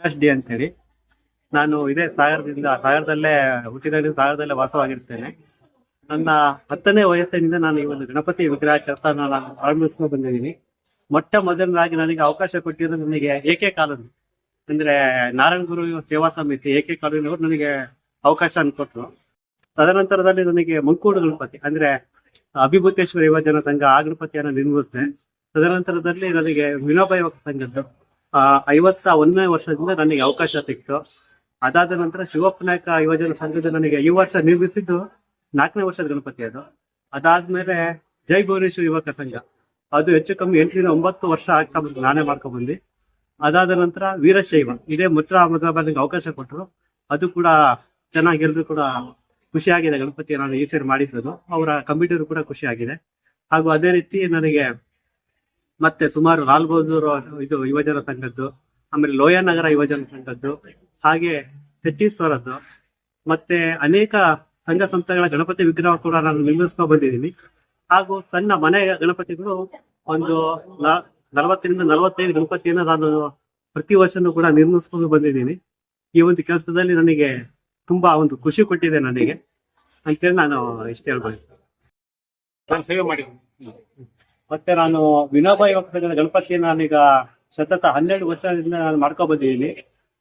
Avinash D ಅಂತ ಹೇಳಿ ನಾನು ಇದೇ ಸಾಗರದಿಂದ, ಸಾಗರದಲ್ಲೇ ಹುಟ್ಟಿದಲ್ಲಿ ಸಾಗರದಲ್ಲೇ ವಾಸವಾಗಿರ್ತೇನೆ. ನನ್ನ ಹತ್ತನೇ ವಯಸ್ಸಿನಿಂದ ನಾನು ಈ ಒಂದು ಗಣಪತಿ ವಿಗ್ರಹ ಕೆಲಸ ನಾನು ಪ್ರಾರಂಭಿಸ್ಕೊಂಡು ಬಂದಿದ್ದೀನಿ. ಮೊಟ್ಟ ಮೊದಲನಾಗಿ ನನಗೆ ಅವಕಾಶ ಕೊಟ್ಟಿರೋದು ನನಗೆ ಏಕೆ ಕಾಲದ್ದು ಅಂದ್ರೆ ನಾರಾಯಣ ಗುರು ಸೇವಾ ಸಮಿತಿ ಏಕೆ ಕಾಲೋನಿಯವರು ನನಗೆ ಅವಕಾಶ ಅನ್ಕೊಟ್ರು ತದನಂತರದಲ್ಲಿ ನನಗೆ ಮಂಕೂಡು ಗಣಪತಿ, ಅಂದ್ರೆ ಅಭಿಭೂತೇಶ್ವರ ಯುವಜನ ಸಂಘ ಆ ಗಣಪತಿಯನ್ನು ನಿರ್ಮಿಸಿದೆ. ತದನಂತರದಲ್ಲಿ ನನಗೆ ವಿನೋಬ ಯುವಕ ಸಂಘದ್ದು ಐವತ್ತ ಒಂದನೇ ವರ್ಷದಿಂದ ನನಗೆ ಅವಕಾಶ ಸಿಕ್ತು. ಅದಾದ ನಂತರ ಶಿವಪ್ಪ ನಾಯಕ ಯುವಜನ ಸಂಘದ ನನಗೆ ಈ ವರ್ಷ ನಿರ್ಮಿಸಿದ್ದು ನಾಲ್ಕನೇ ವರ್ಷದ ಗಣಪತಿ ಅದು. ಅದಾದ್ಮೇಲೆ ಜೈ ಭುವನೇಶ್ವರ ಯುವಕ ಸಂಘ. ಅದು ಹೆಚ್ಚು ಕಮ್ಮಿ ಎಂಟರಿಂದ ಒಂಬತ್ತು ವರ್ಷ ಆಗ್ತಾ ಬಂದು ನಾನೇ ಮಾಡ್ಕೊಂಡ್ ಬಂದಿ. ಅದಾದ ನಂತರ ವೀರಶೈವ, ಇದೇ ಮುತ್ರ ನನಗೆ ಅವಕಾಶ ಕೊಟ್ಟರು. ಅದು ಕೂಡ ಚೆನ್ನಾಗಿ ಕೂಡ ಖುಷಿಯಾಗಿದೆ ಗಣಪತಿ ನಾನು ಈ ಸೇರಿ ಮಾಡಿದ್ದು ಅವರ ಕಂಪ್ಯೂಟರ್ ಕೂಡ ಖುಷಿಯಾಗಿದೆ. ಹಾಗೂ ಅದೇ ರೀತಿ ನನಗೆ ಮತ್ತೆ ಸುಮಾರು ಲಾಲ್ ಬಹದ್ದೂರ್ ಇದು ಯುವಜನ ಸಂಘದ್ದು, ಆಮೇಲೆ ಲೋಯನಗರ ಯುವಜನ ಸಂಘದ್ದು, ಹಾಗೆ ತೆಟ್ಟೀಶ್ವರದ್ದು ಮತ್ತೆ ಅನೇಕ ಸಂಘ ಸಂಸ್ಥೆಗಳ ಗಣಪತಿ ವಿಗ್ರಹ ಕೂಡ ನಾನು ನಿರ್ಮಿಸ್ಕೊ ಬಂದಿದ್ದೀನಿ. ಹಾಗೂ ಸಣ್ಣ ಮನೆ ಗಣಪತಿಗಳು ಒಂದು ನಲವತ್ತರಿಂದ ನಲವತ್ತೈದು ಗಣಪತಿಯನ್ನು ನಾನು ಪ್ರತಿ ವರ್ಷನೂ ಕೂಡ ನಿರ್ಮಿಸ್ಕೊಂಡು ಬಂದಿದ್ದೀನಿ. ಈ ಒಂದು ಕೆಲಸದಲ್ಲಿ ನನಗೆ ತುಂಬಾ ಒಂದು ಖುಷಿ ಕೊಟ್ಟಿದೆ ನನಗೆ. ಅಂತೇಳಿ ನಾನು ಇಷ್ಟ ಹೇಳ್ಬೋದು. ನಾನು ಸೇವೆ ಮಾಡಿದ್ದೀನಿ. ಮತ್ತೆ ನಾನು ವಿನೋಬಾಯಿ ಸಂಘದ ಗಣಪತಿ ನಾನೀಗ ಸತತ ಹನ್ನೆರಡು ವರ್ಷದಿಂದ ನಾನು ಮಾಡ್ಕೊ ಬಂದಿದ್ದೀನಿ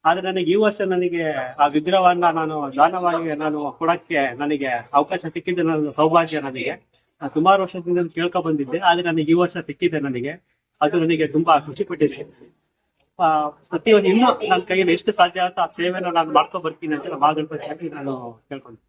ಆದ್ರೆ ನನಗೆ ಈ ವರ್ಷ ನನಗೆ ಆ ವಿಗ್ರಹವನ್ನ ನಾನು ದಾನವಾಗಿ ನಾನು ಕೊಡಕ್ಕೆ ನನಗೆ ಅವಕಾಶ ಸಿಕ್ಕಿದ್ದು ನನ್ನ ಸೌಭಾಗ್ಯ ನನಗೆ. ನಾನು ಸುಮಾರು ವರ್ಷದಿಂದ ಕೇಳ್ಕೊ ಬಂದಿದ್ದೆ ಆದ್ರೆ ನನಗೆ ಈ ವರ್ಷ ಸಿಕ್ಕಿದೆ ನನಗೆ. ಅದು ನನಗೆ ತುಂಬಾ ಖುಷಿ ಪಟ್ಟಿದೆ. ಪ್ರತಿಯೊಂದು ಇನ್ನೂ ನನ್ನ ಕೈಯಲ್ಲಿ ಎಷ್ಟು ಸಾಧ್ಯ ಆಗುತ್ತೋ ಆ ಸೇವೆಯನ್ನು ನಾನು ಮಾಡ್ಕೊ ಬರ್ತೀನಿ ಅಂತ ನಮ್ಮ ಗಣಪತಿ ನಾನು ಕೇಳ್ಕೊಂಡೆ